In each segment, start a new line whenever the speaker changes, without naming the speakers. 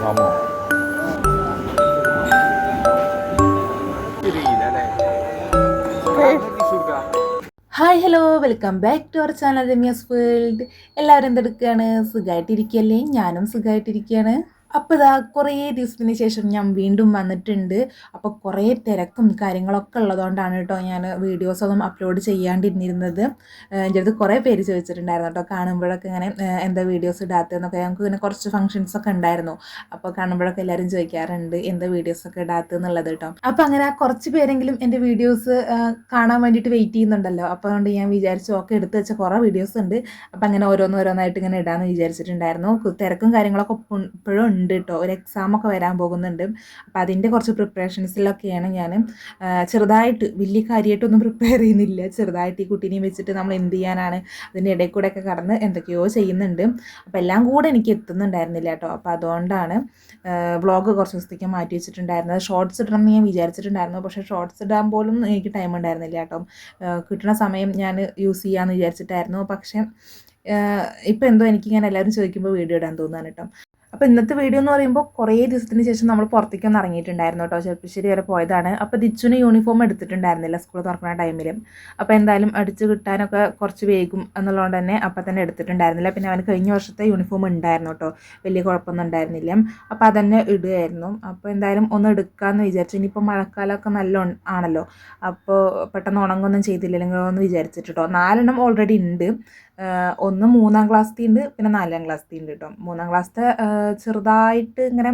ആമോ?
Hi hello. Welcome back to our channel Ramya's world. എല്ലാവരും എന്തെടുക്കുകയാണ് സുഖമായിട്ടിരിക്കുകയല്ലേ ഞാനും സുഖമായിട്ടിരിക്കുകയാണ് അപ്പോൾ ഇതാ കുറേ ദിവസത്തിന് ശേഷം ഞാൻ വീണ്ടും വന്നിട്ടുണ്ട്. അപ്പോൾ കുറേ തിരക്കും കാര്യങ്ങളൊക്കെ ഉള്ളതുകൊണ്ടാണ് കേട്ടോ ഞാൻ വീഡിയോസൊന്നും അപ്ലോഡ് ചെയ്യാണ്ടിരുന്നിരുന്നത് എന്റെ അടുത്ത് കുറേ പേര് ചോദിച്ചിട്ടുണ്ടായിരുന്നു കേട്ടോ കാണുമ്പോഴൊക്കെ ഇങ്ങനെ എന്താ വീഡിയോസ് ഇടാത്തതെന്നൊക്കെ ഞങ്ങൾക്ക് ഇങ്ങനെ കുറച്ച് ഫംഗ്ഷൻസ് ഒക്കെ ഉണ്ടായിരുന്നു. അപ്പോൾ കാണുമ്പോഴൊക്കെ എല്ലാവരും ചോദിക്കാറുണ്ട് എന്താ വീഡിയോസൊക്കെ ഇടാത്തതെന്നുള്ളത് കേട്ടോ. അപ്പോൾ അങ്ങനെ കുറച്ച് പേരെങ്കിലും എന്റെ വീഡിയോസ് കാണാൻ വേണ്ടിയിട്ട് വെയിറ്റ് ചെയ്യുന്നുണ്ടല്ലോ. അപ്പോൾ അതുകൊണ്ട് ഞാൻ വിചാരിച്ചു ഒക്കെ എടുത്ത് വെച്ച കുറേ വീഡിയോസ് ഉണ്ട്. അപ്പോൾ അങ്ങനെ ഓരോന്നോരോന്നായിട്ട് ഇങ്ങനെ ഇടാമെന്ന് വിചാരിച്ചിട്ടുണ്ടായിരുന്നു. തിരക്കും കാര്യങ്ങളൊക്കെ ഇപ്പോഴും ഉണ്ട് കേട്ടോ ഒരു എക്സാം ഒക്കെ വരാൻ പോകുന്നുണ്ട്. അപ്പോൾ അതിന്റെ കുറച്ച് പ്രിപ്പറേഷൻസിലൊക്കെയാണ് ഞാൻ ചെറുതായിട്ട് വലിയ കാര്യമായിട്ടൊന്നും പ്രിപ്പയർ ചെയ്യുന്നില്ല. ചെറുതായിട്ട് ഈ കുട്ടീനെയും വെച്ചിട്ട് നമ്മൾ എന്ത് ചെയ്യാനാണ് അതിന്റെ ഇടയിൽ കൂടെ ഒക്കെ കടന്ന് എന്തൊക്കെയോ ചെയ്യുന്നുണ്ട്. അപ്പോൾ എല്ലാം കൂടെ എനിക്ക് എത്തുന്നുണ്ടായിരുന്നില്ല കേട്ടോ അപ്പോൾ അതുകൊണ്ടാണ് വ്ളോഗ് കുറച്ച് ദിവസത്തേക്ക് മാറ്റി വെച്ചിട്ടുണ്ടായിരുന്നത്. ഷോർട്സ് എന്ന് ഞാൻ വിചാരിച്ചിട്ടുണ്ടായിരുന്നു. പക്ഷേ ഷോർട്സ് ഇടാൻ പോലും എനിക്ക് ടൈം ഉണ്ടായിരുന്നില്ല കേട്ടോ കിട്ടുന്ന സമയം ഞാൻ യൂസ് ചെയ്യാമെന്ന് വിചാരിച്ചിട്ടായിരുന്നു. പക്ഷേ ഇപ്പം എന്തോ എനിക്ക് എനിക്കിങ്ങനെ എല്ലാവരും ചോദിക്കുമ്പോൾ വീഡിയോ ഇടാൻ തോന്നുകയാണ് കേട്ടോ അപ്പോൾ ഇന്നത്തെ വീഡിയോ എന്ന് പറയുമ്പോൾ കുറേ ദിവസത്തിന് ശേഷം നമ്മൾ പുറത്തേക്കൊന്ന് ഇറങ്ങിയിട്ടുണ്ടായിരുന്നു കേട്ടോ. ചെറുപ്പശ്ശേരി വരെ പോയതാണ്. അപ്പോൾ ദിച്ചുന് യൂണിഫോം എടുത്തിട്ടുണ്ടായിരുന്നില്ല സ്കൂൾ തുറക്കുന്ന ടൈമിൽ അപ്പോൾ എന്തായാലും അടിച്ച് കിട്ടാനൊക്കെ കുറച്ച് വേഗം എന്നുള്ളതുകൊണ്ട് തന്നെ അപ്പം തന്നെ എടുത്തിട്ടുണ്ടായിരുന്നില്ല. പിന്നെ അവന് കഴിഞ്ഞ വർഷത്തെ യൂണിഫോം ഉണ്ടായിരുന്നു കേട്ടോ. വലിയ കുഴപ്പമൊന്നും ഉണ്ടായിരുന്നില്ല. അപ്പോൾ അതന്നെ ഇടുകയായിരുന്നു. അപ്പോൾ എന്തായാലും ഒന്ന് എടുക്കാമെന്ന് വിചാരിച്ചു. ഇനിയിപ്പോൾ മഴക്കാലമൊക്കെ നല്ല ആണല്ലോ. അപ്പോൾ പെട്ടെന്ന് ഉണങ്ങൊന്നും ചെയ്തില്ലെങ്കിലോ എന്ന് വിചാരിച്ചിട്ട് നാലെണ്ണം ഓൾറെഡി ഉണ്ട്. ഒന്ന് മൂന്നാം ക്ലാസ്സിൽ ഉണ്ട് പിന്നെ നാലാം ക്ലാസ്സിൽ ഉണ്ട് കേട്ടോ മൂന്നാം ക്ലാസ്സിലെ ചെറുതായിട്ട് ഇങ്ങനെ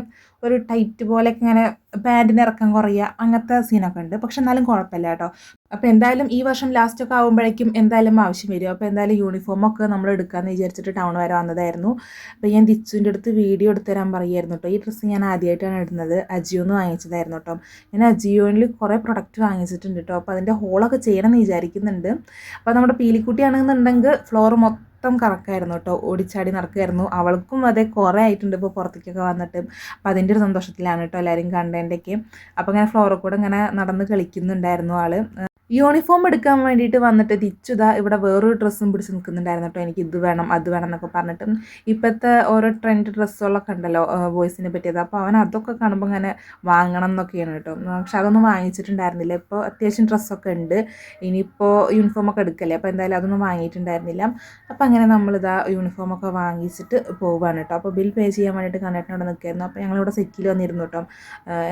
ഒരു ടൈറ്റ് പോലെ ഇങ്ങനെ പാന്റിന് ഇറക്കം കുറയുക അങ്ങനത്തെ സീനൊക്കെ ഉണ്ട്. പക്ഷെ എന്നാലും കുഴപ്പമില്ല കേട്ടോ. അപ്പോൾ എന്തായാലും ഈ വർഷം ലാസ്റ്റ് ഒക്കെ ആകുമ്പോഴേക്കും എന്തായാലും ആവശ്യം വരും. അപ്പോൾ എന്തായാലും യൂണിഫോമൊക്കെ നമ്മൾ എടുക്കാമെന്ന് വിചാരിച്ചിട്ട് ടൗൺ വരെ വന്നതായിരുന്നു. അപ്പോൾ ഞാൻ ദിച്ചുവിന്റെ അടുത്ത് വീഡിയോ എടുത്ത് തരാൻ പറയുമായിരുന്നു കേട്ടോ. ഈ ഡ്രസ്സ് ഞാൻ ആദ്യമായിട്ടാണ് ഇടുന്നത്. അജിയോന്ന് വാങ്ങിച്ചതായിരുന്നു കേട്ടോ. ഞാൻ അജിയോയിൽ കുറേ പ്രൊഡക്റ്റ് വാങ്ങിച്ചിട്ടുണ്ട് കേട്ടോ. അപ്പോൾ അതിന്റെ ഹോളൊക്കെ ചെയ്യണമെന്ന് വിചാരിക്കുന്നുണ്ട്. അപ്പോൾ നമ്മുടെ പീലിക്കുട്ടിയാണെന്നുണ്ടെങ്കിൽ ഫ്ലോർ മൊത്തം കറക്കായിരുന്നു കേട്ടോ. ഓടിച്ചാടി നടക്കുമായിരുന്നു അവൾക്കും അതെ കുറേ ആയിട്ടുണ്ട് ഇപ്പോൾ പുറത്തേക്കൊക്കെ വന്നിട്ട്. അപ്പോൾ അതിന്റെ ഒരു സന്തോഷത്തിലാണ് കേട്ടോ എല്ലാവരും കണ്ടതിന്റെയൊക്കെ. അപ്പോൾ ഇങ്ങനെ ഫ്ലോറിൽ കൂടെ ഇങ്ങനെ നടന്ന് കളിക്കുന്നുണ്ടായിരുന്നു ആൾ. യൂണിഫോം എടുക്കാൻ വേണ്ടിയിട്ട് വന്നിട്ട് തിച്ചുതാ ഇവിടെ വേറൊരു ഡ്രസ്സും പിടിച്ച് നിൽക്കുന്നുണ്ടായിരുന്നു കേട്ടോ. എനിക്ക് ഇത് വേണം അത് വേണം എന്നൊക്കെ പറഞ്ഞിട്ട് ഇപ്പോഴത്തെ ഓരോ ട്രെൻഡ് ഡ്രസ്സുകളൊക്കെ ഉണ്ടല്ലോ ബോയ്സിനെ പറ്റിയത്. അപ്പോൾ അവൻ അതൊക്കെ കാണുമ്പോൾ ഇങ്ങനെ വാങ്ങണം എന്നൊക്കെയാണ് കേട്ടോ. പക്ഷെ അതൊന്നും വാങ്ങിച്ചിട്ടുണ്ടായിരുന്നില്ല. ഇപ്പോൾ അത്യാവശ്യം ഡ്രസ്സൊക്കെ ഉണ്ട്. ഇനിയിപ്പോൾ യൂണിഫോമൊക്കെ എടുക്കല്ലേ? അപ്പോൾ എന്തായാലും അതൊന്നും വാങ്ങിയിട്ടുണ്ടായിരുന്നില്ല. അപ്പോൾ അങ്ങനെ നമ്മളിതാ യൂണിഫോമൊക്കെ വാങ്ങിച്ചിട്ട് പോവുകയാണ് കേട്ടോ. അപ്പോൾ ബിൽ പേ ചെയ്യാൻ വേണ്ടിയിട്ട് കണ്ടിട്ടുണ്ട് നിൽക്കായിരുന്നു. അപ്പോൾ ഞങ്ങളിവിടെ സെറ്റിൽ വന്നിരുന്നു കേട്ടോ.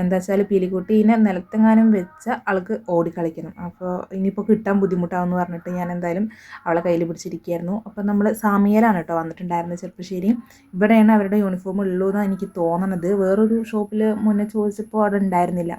എന്താ വെച്ചാൽ പീലിക്കുട്ടീനെ നിലത്തെങ്ങാനും വെച്ച ആൾക്ക് ഓടിക്കളിക്കണം. അപ്പോൾ ഇനിയിപ്പോൾ കിട്ടാൻ ബുദ്ധിമുട്ടാവെന്ന് പറഞ്ഞിട്ട് ഞാൻ എന്തായാലും അവളെ കയ്യിൽ പിടിച്ചിരിക്കുകയായിരുന്നു അപ്പോൾ നമ്മൾ സാമിയയിലാണ് കേട്ടോ വന്നിട്ടുണ്ടായിരുന്നത് ചെറുപ്പശ്ശേരി. ഇവിടെയാണ് അവരുടെ യൂണിഫോം ഉള്ളൂ എന്നാണ് എനിക്ക് തോന്നണത്. വേറൊരു ഷോപ്പിൽ മുന്നേ ചോദിച്ചപ്പോൾ അവിടെ ഉണ്ടായിരുന്നില്ല.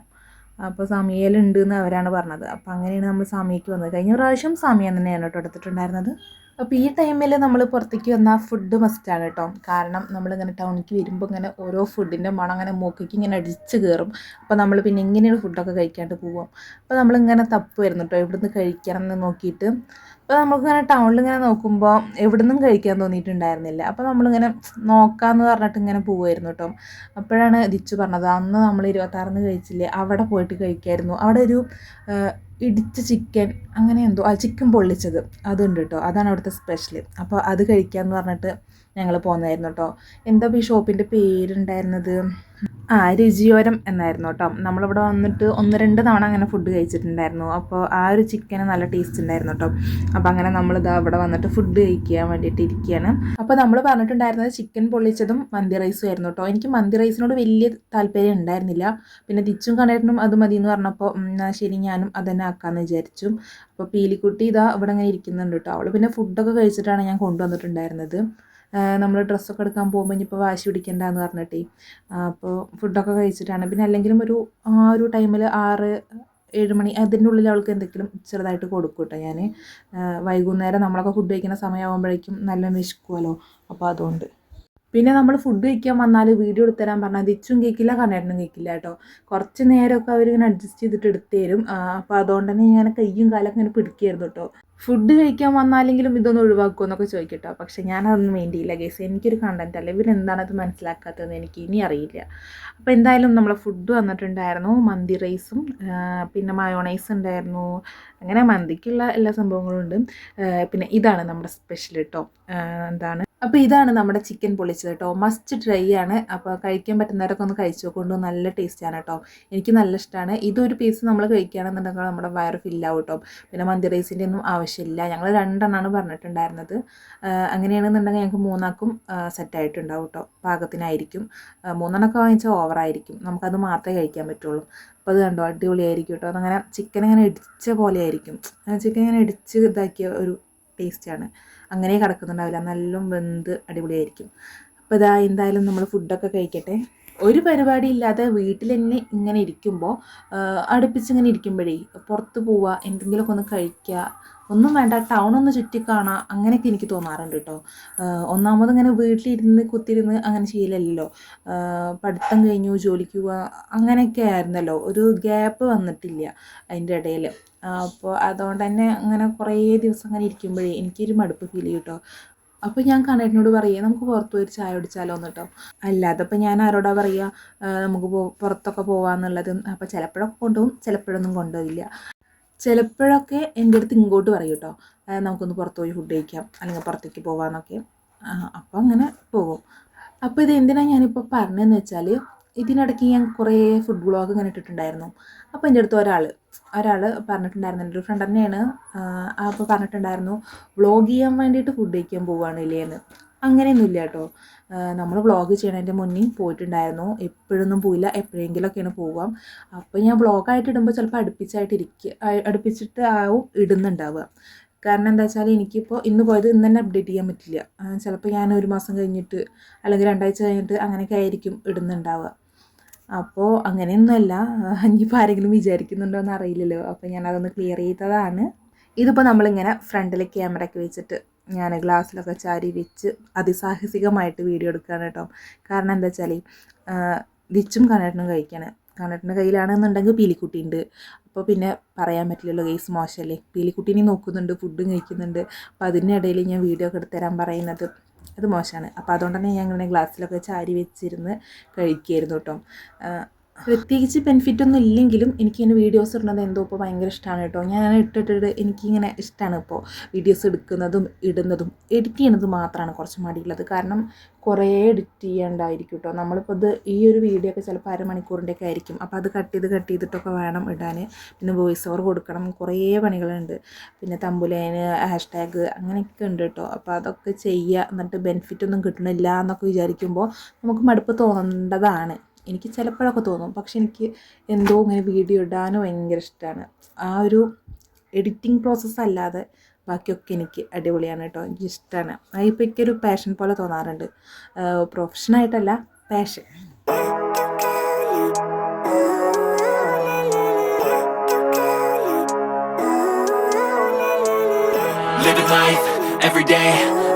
അപ്പോൾ സാമിയയിലുണ്ട് എന്ന് അവരാണ് പറഞ്ഞത്. അപ്പോൾ അങ്ങനെയാണ് നമ്മൾ സാമിയയ്ക്ക് വന്നത്. കഴിഞ്ഞ പ്രാവശ്യം സാമിയ തന്നെയാണ് കേട്ടോ എടുത്തിട്ടുണ്ടായിരുന്നത്? അപ്പോൾ ഈ ടൈമിൽ നമ്മൾ പുറത്തേക്ക് വന്നാൽ ഫുഡ് മസ്റ്റാണ് കേട്ടോ കാരണം നമ്മളിങ്ങനെ ടൗണിലേക്ക് വരുമ്പോൾ ഇങ്ങനെ ഓരോ ഫുഡിന്റെ മണം അങ്ങനെ മൂക്കിക്ക് ഇങ്ങനെ അടിച്ച് കയറും അപ്പോൾ നമ്മൾ പിന്നെ ഇങ്ങനെയുള്ള ഫുഡൊക്കെ കഴിക്കാണ്ട് പോവാം. അപ്പോൾ നമ്മളിങ്ങനെ തപ്പ് വരുന്നു കേട്ടോ എവിടുന്ന് കഴിക്കണം എന്ന് നോക്കിയിട്ട് അപ്പോൾ നമ്മളിങ്ങനെ ടൗണിൽ ഇങ്ങനെ നോക്കുമ്പോൾ എവിടുന്നും കഴിക്കാൻ തോന്നിയിട്ടുണ്ടായിരുന്നില്ല. അപ്പോൾ നമ്മളിങ്ങനെ നോക്കാമെന്ന് പറഞ്ഞിട്ട് ഇങ്ങനെ പോവായിരുന്നു കേട്ടോ അപ്പോഴാണ് ദിച്ചു പറഞ്ഞത് അന്ന് നമ്മൾ ഇരുപത്താറിന് കഴിച്ചില്ലേ അവിടെ പോയിട്ട് കഴിക്കായിരുന്നു. അവിടെ ഒരു ഇടിച്ച ചിക്കൻ അങ്ങനെ എന്തോ ആ ചിക്കൻ പൊള്ളിച്ചത്. അതുണ്ട് കേട്ടോ അതാണ് അവിടുത്തെ സ്പെഷ്യൽ അപ്പോൾ അത് കഴിക്കാമെന്ന് പറഞ്ഞിട്ട് ഞങ്ങൾ പോകുന്നതായിരുന്നു കേട്ടോ എന്താ ഈ ഷോപ്പിന്റെ പേരുണ്ടായിരുന്നത്? ആ രുചിയോരം എന്നായിരുന്നു കേട്ടോ നമ്മളിവിടെ വന്നിട്ട് ഒന്ന് രണ്ട് തവണ അങ്ങനെ ഫുഡ് കഴിച്ചിട്ടുണ്ടായിരുന്നു. അപ്പോൾ ആ ഒരു ചിക്കന് നല്ല ടേസ്റ്റ് ഉണ്ടായിരുന്നു കേട്ടോ അപ്പോൾ അങ്ങനെ നമ്മളിതാ ഇവിടെ വന്നിട്ട് ഫുഡ് കഴിക്കാൻ വേണ്ടിയിട്ട് ഇരിക്കുകയാണ് അപ്പോൾ നമ്മൾ പറഞ്ഞിട്ടുണ്ടായിരുന്നത് ചിക്കൻ പൊള്ളിച്ചതും മന്തി റൈസും ആയിരുന്നു കേട്ടോ എനിക്ക് മന്തി റൈസിനോട് വലിയ താല്പര്യം ഉണ്ടായിരുന്നില്ല. പിന്നെ തിച്ചും കണ്ടിട്ടും അത് മതി എന്ന് പറഞ്ഞപ്പോൾ എന്നാൽ ശരി ഞാനും അതന്നെ ആക്കാമെന്ന് വിചാരിച്ചു. അപ്പോൾ പീലിക്കുട്ടി ഇതാ ഇവിടെ ഇങ്ങനെ ഇരിക്കുന്നുണ്ട് കേട്ടോ അവൾ പിന്നെ ഫുഡൊക്കെ കഴിച്ചിട്ടാണ് ഞാൻ കൊണ്ടുവന്നിട്ടുണ്ടായിരുന്നത്. നമ്മൾ ഡ്രസ്സൊക്കെ എടുക്കാൻ പോകുമ്പോൾ ഇനിയിപ്പോൾ വാശി പിടിക്കണ്ടെന്ന് പറഞ്ഞിട്ടേ. അപ്പോൾ ഫുഡൊക്കെ കഴിച്ചിട്ടാണ്. പിന്നെ അല്ലെങ്കിലും ഒരു ആ ഒരു ടൈമിൽ ആറ് ഏഴ് മണി അതിന്റെ ഉള്ളിൽ അവൾക്ക് എന്തെങ്കിലും ചെറുതായിട്ട് കൊടുക്കും കേട്ടോ ഞാൻ വൈകുന്നേരം നമ്മളൊക്കെ ഫുഡ് കഴിക്കുന്ന സമയമാകുമ്പോഴേക്കും നല്ല വിശക്കുമല്ലോ അപ്പോൾ അതുകൊണ്ട്. പിന്നെ നമ്മൾ ഫുഡ് കഴിക്കാൻ വന്നാൽ വീഡിയോ എടുത്ത് തരാൻ പറഞ്ഞാൽ തിച്ചും കേൾക്കില്ല കണ്ണേട്ടനും കേൾക്കില്ല കേട്ടോ. കുറച്ച് നേരമൊക്കെ അവരിങ്ങനെ അഡ്ജസ്റ്റ് ചെയ്തിട്ട് എടുത്തു തരും. അപ്പോൾ അതുകൊണ്ട് തന്നെ ഞാൻ കയ്യും കാലൊക്കെ ഇങ്ങനെ പിടിക്കുകയായിരുന്നു കേട്ടോ. ഫുഡ് കഴിക്കാൻ വന്നാലെങ്കിലും ഇതൊന്ന് ഒഴിവാക്കുമോ എന്നൊക്കെ ചോദിക്കട്ടോ. പക്ഷെ ഞാനതൊന്നും വേണ്ടിയില്ല ഗേസ്. എനിക്കൊരു കണ്ടന്റ് അല്ല. ഇവരെന്താണത് മനസ്സിലാക്കാത്തതെന്ന് എനിക്ക് ഇനി അറിയില്ല. അപ്പോൾ എന്തായാലും നമ്മളെ ഫുഡ് വന്നിട്ടുണ്ടായിരുന്നു. മന്തി റൈസും പിന്നെ മയോണൈസ് ഉണ്ടായിരുന്നു. അങ്ങനെ മന്തിക്കുള്ള എല്ലാ സംഭവങ്ങളും ഉണ്ട്. പിന്നെ ഇതാണ് നമ്മുടെ സ്പെഷ്യൽ കേട്ടോ എന്താണ്? അപ്പോൾ ഇതാണ് നമ്മുടെ ചിക്കൻ പൊളിച്ചത് കേട്ടോ. മസ്റ്റ് ട്രൈ ആണ്. അപ്പോൾ കഴിക്കാൻ പറ്റുന്നവരൊക്കെ ഒന്ന് കഴിച്ചു നോക്കൊണ്ട് നല്ല ടേസ്റ്റാണ് കേട്ടോ. എനിക്ക് നല്ല ഇഷ്ടമാണ് ഇതൊരു പീസ് നമ്മൾ കഴിക്കുകയാണെന്നുണ്ടെങ്കിൽ നമ്മുടെ വയറ് ഫില്ലാവും കേട്ടോ. പിന്നെ മന്തി റൈസിന്റെ ഒന്നും ആവശ്യമില്ല. ഞങ്ങൾ രണ്ടെണ്ണമാണ് പറഞ്ഞിട്ടുണ്ടായിരുന്നത്. അങ്ങനെയാണെന്നുണ്ടെങ്കിൽ ഞങ്ങൾക്ക് മൂന്നാക്കും സെറ്റായിട്ടുണ്ടാവും കേട്ടോ. പാകത്തിനായിരിക്കും. മൂന്നെണ്ണമൊക്കെ വാങ്ങിച്ചാൽ ഓവറായിരിക്കും നമുക്കത് മാത്രമേ കഴിക്കാൻ പറ്റുള്ളൂ. അപ്പോൾ അത് കണ്ടോ? അടിപൊളിയായിരിക്കും കേട്ടോ. അതങ്ങനെ ചിക്കൻ ഇങ്ങനെ ഇടിച്ച പോലെ ആയിരിക്കും ചിക്കൻ ഇങ്ങനെ ഇടിച്ച് ഇതാക്കിയ ഒരു ടേസ്റ്റാണ് അങ്ങനെ കിടക്കുന്നുണ്ടാവില്ല. നല്ല വെന്ത് അടിപൊളിയായിരിക്കും. അപ്പോൾ ഇതാ എന്തായാലും നമ്മൾ ഫുഡൊക്കെ കഴിക്കട്ടെ. ഒരു പരിപാടി ഇല്ലാതെ വീട്ടിൽ തന്നെ ഇങ്ങനെ ഇരിക്കുമ്പോൾ അടുപ്പിച്ചിങ്ങനെ ഇരിക്കുമ്പോഴേ പുറത്ത് പോവുക എന്തെങ്കിലുമൊക്കെ ഒന്ന് കഴിക്കുക ഒന്നും വേണ്ട ടൗൺ ഒന്ന് ചുറ്റി കാണാം അങ്ങനെയൊക്കെ എനിക്ക് തോന്നാറുണ്ട് കേട്ടോ ഒന്നാമത് ഇങ്ങനെ വീട്ടിലിരുന്ന് കുത്തിരുന്ന് അങ്ങനെ ശീലമല്ലല്ലോ പഠിത്തം കഴിഞ്ഞു ജോലിക്ക് പോവുക അങ്ങനെയൊക്കെ ആയിരുന്നല്ലോ. ഒരു ഗ്യാപ്പ് വന്നിട്ടില്ല അതിന്റെ ഇടയിൽ അപ്പോൾ അതുകൊണ്ട് തന്നെ അങ്ങനെ കുറേ ദിവസം അങ്ങനെ ഇരിക്കുമ്പോഴേ എനിക്കൊരു മടുപ്പ് ഫീൽ ചെയ്യും കേട്ടോ അപ്പോൾ ഞാൻ കണ്ണേട്ടനോട് പറയുക നമുക്ക് പുറത്ത് പോയി ചായ കുടിച്ചാലോ എന്ന് കേട്ടോ അല്ലാതെ ഇപ്പം ഞാൻ ആരോടാ പറയുക നമുക്ക് പുറത്തൊക്കെ പോകാമെന്നുള്ളത് അപ്പോൾ ചിലപ്പോഴൊക്കെ കൊണ്ടുപോകും ചിലപ്പോഴൊന്നും കൊണ്ടുപോയില്ല ചിലപ്പോഴൊക്കെ എന്റെ അടുത്ത് ഇങ്ങോട്ട് പറയും കേട്ടോ നമുക്കൊന്ന് പുറത്ത് പോയി ഫുഡ് കഴിക്കാം അല്ലെങ്കിൽ പുറത്തേക്ക് പോകാമെന്നൊക്കെ അപ്പോൾ അങ്ങനെ പോകും. അപ്പോൾ ഇത് എന്തിനാണ് ഞാനിപ്പോൾ പറഞ്ഞതെന്ന് വെച്ചാൽ ഇതിനിടയ്ക്ക് ഞാൻ കുറേ ഫുഡ് ബ്ലോഗ് ഇങ്ങനെ ഇട്ടിട്ടുണ്ടായിരുന്നു. അപ്പോൾ എന്റെ അടുത്ത് ഒരാൾ ഒരാൾ പറഞ്ഞിട്ടുണ്ടായിരുന്നു എന്റെ ഒരു ഫ്രണ്ട് തന്നെയാണ്. അപ്പോൾ പറഞ്ഞിട്ടുണ്ടായിരുന്നു വ്ളോഗ് ചെയ്യാൻ വേണ്ടിയിട്ട് ഫുഡ് കഴിക്കാൻ പോവുകയാണ് ഇല്ലേന്ന് അങ്ങനെയൊന്നുമില്ല കേട്ടോ. നമ്മൾ വ്ളോഗ് ചെയ്യണതിന്റെ മുന്നേ പോയിട്ടുണ്ടായിരുന്നു. എപ്പോഴൊന്നും പോയില്ല എപ്പോഴെങ്കിലുമൊക്കെയാണ് പോവാം. അപ്പോൾ ഞാൻ വ്ളോഗായിട്ട് ഇടുമ്പോൾ ചിലപ്പോൾ അടുപ്പിച്ചായിട്ട് ഇരിക്കുക അടുപ്പിച്ചിട്ട് ആവും ഇടുന്നുണ്ടാവുക. കാരണം എന്താ വെച്ചാൽ എനിക്കിപ്പോൾ ഇന്ന് പോയത് ഇന്ന് തന്നെ അപ്ഡേറ്റ് ചെയ്യാൻ പറ്റില്ല. ചിലപ്പോൾ ഞാൻ ഒരു മാസം കഴിഞ്ഞിട്ട് അല്ലെങ്കിൽ രണ്ടാഴ്ച കഴിഞ്ഞിട്ട് അങ്ങനെയൊക്കെ ആയിരിക്കും ഇടുന്നുണ്ടാവുക. അപ്പോൾ അങ്ങനെയൊന്നുമല്ല. ഇനിയിപ്പോൾ ആരെങ്കിലും വിചാരിക്കുന്നുണ്ടോ എന്ന് അറിയില്ലല്ലോ. അപ്പോൾ ഞാൻ അതൊന്ന് ക്ലിയർ ചെയ്തതാണ്. ഇതിപ്പോൾ നമ്മളിങ്ങനെ ഫ്രണ്ടിൽ ക്യാമറയ്ക്ക് വെച്ചിട്ട് ഞാൻ ഗ്ലാസ്സിലൊക്കെ ചാരി വെച്ച് അതിസാഹസികമായിട്ട് വീഡിയോ എടുക്കുകയാണ് കേട്ടോ കാരണം എന്താ വെച്ചാൽ വിച്ചും കണ്ണേട്ടനും കഴിക്കാണ്. കണ്ണേട്ടന്റെ കയ്യിലാണെന്നുണ്ടെങ്കിൽ പീലിക്കുട്ടി ഉണ്ട് അപ്പോൾ പിന്നെ പറയാൻ പറ്റില്ലല്ലോ കേസ് മോശമല്ലേ പീലിക്കുട്ടീനെ നോക്കുന്നുണ്ട് ഫുഡും കഴിക്കുന്നുണ്ട്. അപ്പോൾ അതിന്റെ ഇടയിൽ ഞാൻ വീഡിയോ ഒക്കെ എടുത്തു തരാൻ പറയുന്നത്. അത് മോശമാണ്. അപ്പോൾ അതുകൊണ്ട് തന്നെ ഞാൻ ഇങ്ങനെ ഗ്ലാസ്സിലൊക്കെ ചാരി വെച്ചിരുന്ന് കഴിക്കുമായിരുന്നു കേട്ടോ. പ്രത്യേകിച്ച് ബെനിഫിറ്റ് ഒന്നും ഇല്ലെങ്കിലും എനിക്കിങ്ങനെ വീഡിയോസ് ഇടുന്നത് എന്തോ ഇപ്പോൾ ഭയങ്കര ഇഷ്ടമാണ് കേട്ടോ. ഞാൻ ഇട്ടിട്ട് എനിക്കിങ്ങനെ ഇഷ്ടമാണ് ഇപ്പോൾ വീഡിയോസ് എടുക്കുന്നതും ഇടുന്നതും എഡിറ്റ് ചെയ്യുന്നത് മാത്രമാണ് കുറച്ച് മടിയുള്ളത്. കാരണം കുറേ എഡിറ്റ് ചെയ്യേണ്ടായിരിക്കും കേട്ടോ നമ്മളിപ്പോൾ ഇത് ഈ ഒരു വീഡിയോ ഒക്കെ ചിലപ്പോൾ അരമണിക്കൂറിന്റെ ഒക്കെ ആയിരിക്കും. അപ്പോൾ അത് കട്ട് ചെയ്ത് കട്ട് ചെയ്തിട്ടൊക്കെ വേണം ഇടാൻ പിന്നെ വോയിസ് ഓവർ കൊടുക്കണം. കുറേ പണികളുണ്ട്. പിന്നെ തമ്പുലേന് ഹാഷ്ടാഗ് അങ്ങനെയൊക്കെ ഉണ്ട് കേട്ടോ അപ്പോൾ അതൊക്കെ ചെയ്യുക എന്നിട്ട് ബെനിഫിറ്റ് ഒന്നും കിട്ടണില്ല എന്നൊക്കെ വിചാരിക്കുമ്പോൾ നമുക്ക് മടുപ്പ് തോന്നേണ്ടതാണ്. എനിക്ക് ചിലപ്പോഴൊക്കെ തോന്നും. പക്ഷെ എനിക്ക് എന്തോ ഇങ്ങനെ വീഡിയോ ഇടാനും ഭയങ്കര ഇഷ്ടമാണ് ആ ഒരു എഡിറ്റിംഗ് പ്രോസസ്സ് അല്ലാതെ ബാക്കിയൊക്കെ എനിക്ക് അടിപൊളിയാണ് കേട്ടോ. എനിക്ക് ഇഷ്ടമാണ് അതിപ്പോൾ എനിക്കൊരു പാഷൻ പോലെ തോന്നാറുണ്ട്. പ്രൊഫഷനായിട്ടല്ല
passion every day,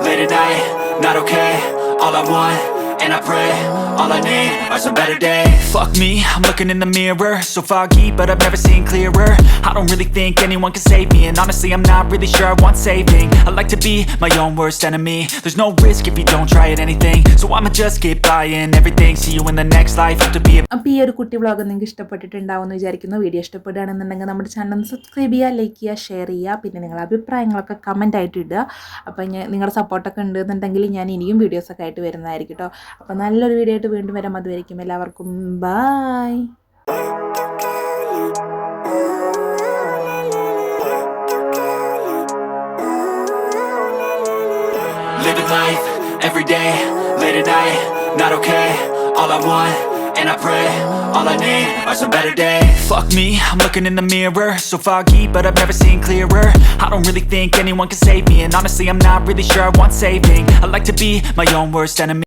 late at night, not okay. All I want, and I pray, all I need are some better days. Fuck me, I'm looking in the mirror, so foggy, but I've never seen clearer. I don't really think anyone can save me, and honestly, I'm not really sure I want saving. I like to be my own worst enemy. There's no risk if you don't try at anything, so I'ma just keep buying everything. See you in the next life, have to be a
അപ്പോൾ ഈ ഒരു കുട്ടി vlog നിങ്ങൾക്ക് ഇഷ്ടപ്പെട്ടിട്ടുണ്ടാവുമെന്ന് വിചാരിക്കുന്നു video ഇഷ്ടപ്പെടുകയാണെന്നുണ്ടെങ്കിൽ നമ്മുടെ channel subscribe ചെയ്യുക like ചെയ്യുക ഷെയർ ചെയ്യുക പിന്നെ നിങ്ങളുടെ അഭിപ്രായങ്ങളൊക്കെ കമന്റ് ആയിട്ട് ഇടുക അപ്പോൾ ഞാൻ നിങ്ങളുടെ സപ്പോർട്ടൊക്കെ ഉണ്ടെന്നുണ്ടെങ്കിൽ ഞാൻ ഇനിയും വീഡിയോസൊക്കെ ആയിട്ട് വരുന്നതായിരിക്കും കേട്ടോ അപ്പോൾ നല്ലൊരു വീഡിയോ ആയിട്ട് വീണ്ടും വരാം അതുവരെയും എല്ലാവർക്കും bye
Living life every day, late at night, not okay. All I want, and I pray, all I need are some better days. Fuck me, I'm looking in the mirror, so foggy, but I've never seen clearer. I don't really think anyone can save me, and honestly, I'm not really sure I want saving. I like to be my own worst enemy.